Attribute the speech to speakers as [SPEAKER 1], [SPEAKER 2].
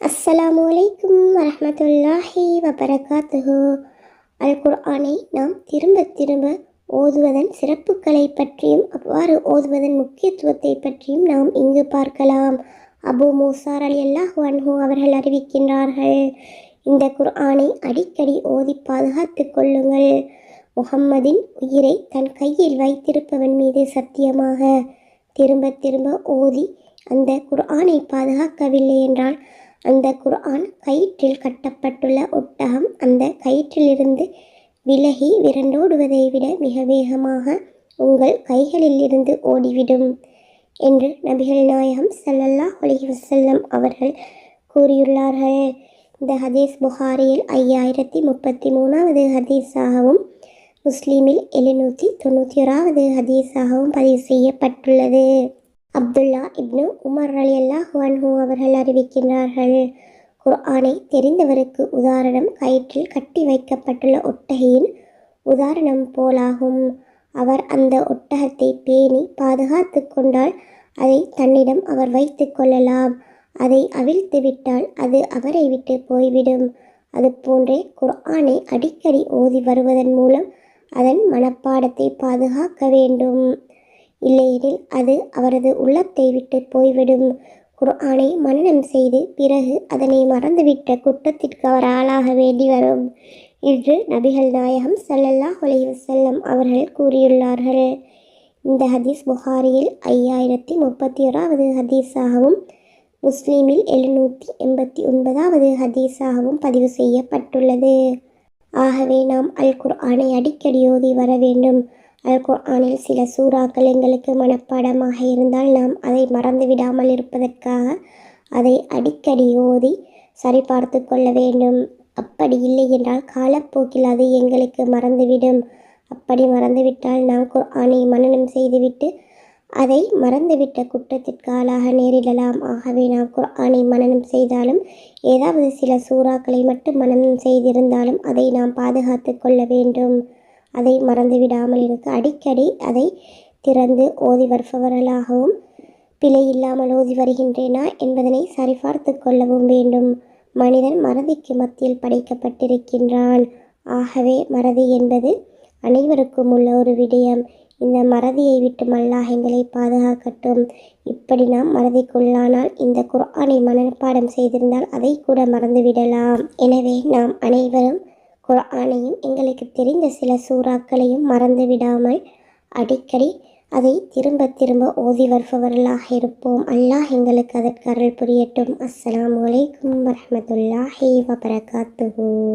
[SPEAKER 1] அஸ்ஸலாமு அலைக்கும் வரமத்துல்லாஹி வபரகாத்துஹு. அல் குர்ஆனை நாம் திரும்ப திரும்ப ஓதுவதன் சிறப்புகளை பற்றியும் அவ்வாறு ஓதுவதன் முக்கியத்துவத்தை பற்றியும் நாம் இங்கு பார்க்கலாம். அபு மூசார் அலி அல்லாஹ் அன்ஹு அவர்கள் அறிவிக்கின்றார்கள் இந்த குர்ஆனை அடிக்கடி ஓதி பாதுகாத்து கொள்ளுங்கள். முகம்மதின் உயிரை தன் கையில் வைத்திருப்பவன் மீது சத்தியமாக திரும்ப திரும்ப ஓதி அந்த குர்ஆனை பாதுகாக்கவில்லை என்றால் அந்த குர்ஆன் கயிற்றில் கட்டப்பட்டுள்ள ஒட்டகம் அந்த கயிற்றிலிருந்து விலகி விரண்டோடுவதை விட மிக வேகமாக உங்கள் கைகளிலிருந்து ஓடிவிடும் என்று நபிகள் நாயகம் ஸல்லல்லாஹு அலைஹி வஸல்லம் அவர்கள் கூறியுள்ளார்கள். இந்த ஹதீஸ் புகாரியில் ஐயாயிரத்தி முப்பத்தி மூணாவது ஹதீஸாகவும் முஸ்லீமில் எழுநூற்றி தொண்ணூற்றி ஓராவது ஹதீஸாகவும் பதிவு செய்யப்பட்டுள்ளது. அப்துல்லா இப்னு உமர் அலி அல்லாஹு அன்ஹு அவர்கள் அறிவிக்கின்றார்கள். குர்ஆனை தெரிந்தவருக்கு உதாரணம் கயிற்றில் கட்டி வைக்கப்பட்டுள்ள ஒட்டகையின் உதாரணம் போலாகும். அவர் அந்த ஒட்டகத்தை பேணி பாதுகாத்து கொண்டால் அதை தன்னிடம் அவர் வைத்து கொள்ளலாம். அதை அவிழ்த்து விட்டால் அது அவரை விட்டு போய்விடும். அதுபோன்றே குர்ஆனை அடிக்கடி ஓதி வருவதன் மூலம் அதன் மனப்பாடத்தை பாதுகாக்க வேண்டும். இல்லையெனில் அது அவரது உள்ளத்தை விட்டு போய்விடும். குர்ஆனை மன்னனம் செய்து பிறகு அதனை மறந்துவிட்ட குற்றத்திற்கு அவர் ஆளாக வேண்டி வரும் என்று நபிகள் நாயகம் சல்லல்லாஹ் அலைஹி அவர்கள் கூறியுள்ளார்கள். இந்த ஹதீஸ் புகாரியில் ஐயாயிரத்தி முப்பத்தி ஓராவது ஹதீஸாகவும் முஸ்லீமில் எழுநூற்றி எண்பத்தி ஒன்பதாவது ஹதீஸாகவும் பதிவு செய்யப்பட்டுள்ளது. ஆகவே நாம் அல் குர்ஆனை அடிக்கடி ஓதி வர வேண்டும். குர்ஆனில் சில சூறாக்கள் எங்களுக்கு மனப்பாடமாக இருந்தால் நாம் அதை மறந்து விடாமல் இருப்பதற்காக அதை அடிக்கடி ஓதி சரிபார்த்து கொள்ள வேண்டும். அப்படி இல்லை என்றால் காலப்போக்கில் அது எங்களுக்கு மறந்துவிடும். அப்படி மறந்துவிட்டால் நாம் குர்ஆனை மனநம் செய்துவிட்டு அதை மறந்துவிட்ட குற்றத்திற்கு ஆளாக நேரிடலாம். ஆகவே நாம் குர்ஆனை மனநம் செய்தாலும் ஏதாவது சில சூறாக்களை மட்டும் மனனம் செய்திருந்தாலும் அதை நாம் பாதுகாத்து கொள்ள வேண்டும். அதை மறந்துவிடாமல் இருக்க. அடிக்கடி அதை திறந்து ஓதி வருபவர்களாகவும் பிழை இல்லாமல் ஓதி வருகின்றேனா என்பதனை சரிபார்த்து கொள்ளவும் வேண்டும். மனிதன் மறதிக்கு மத்தியில் படைக்கப்பட்டிருக்கின்றான். ஆகவே மறதி என்பது அனைவருக்கும் உள்ள ஒரு விடயம். இந்த மறதியை விட்டு அல்லாஹ் எங்களை பாதுகாக்கட்டும். இப்படி நாம் மறதிக்குள்ளானால் இந்த குர்ஆனை மனப்பாடம் செய்திருந்தால் அதை கூட மறந்துவிடலாம். எனவே நாம் அனைவரும் குரானையும் எங்களுக்கு தெரிந்த சில சூறாக்களையும் மறந்து விடாமல் அடிக்கடி அதை திரும்ப திரும்ப ஓதி வருபவர்களாக இருப்போம். அல்லாஹ் எங்களுக்கு அதற்கு அருள் புரியட்டும். அஸ்லாம் வலைக்கம் வரமத்துல்லாஹி வபரகாத்துஹு.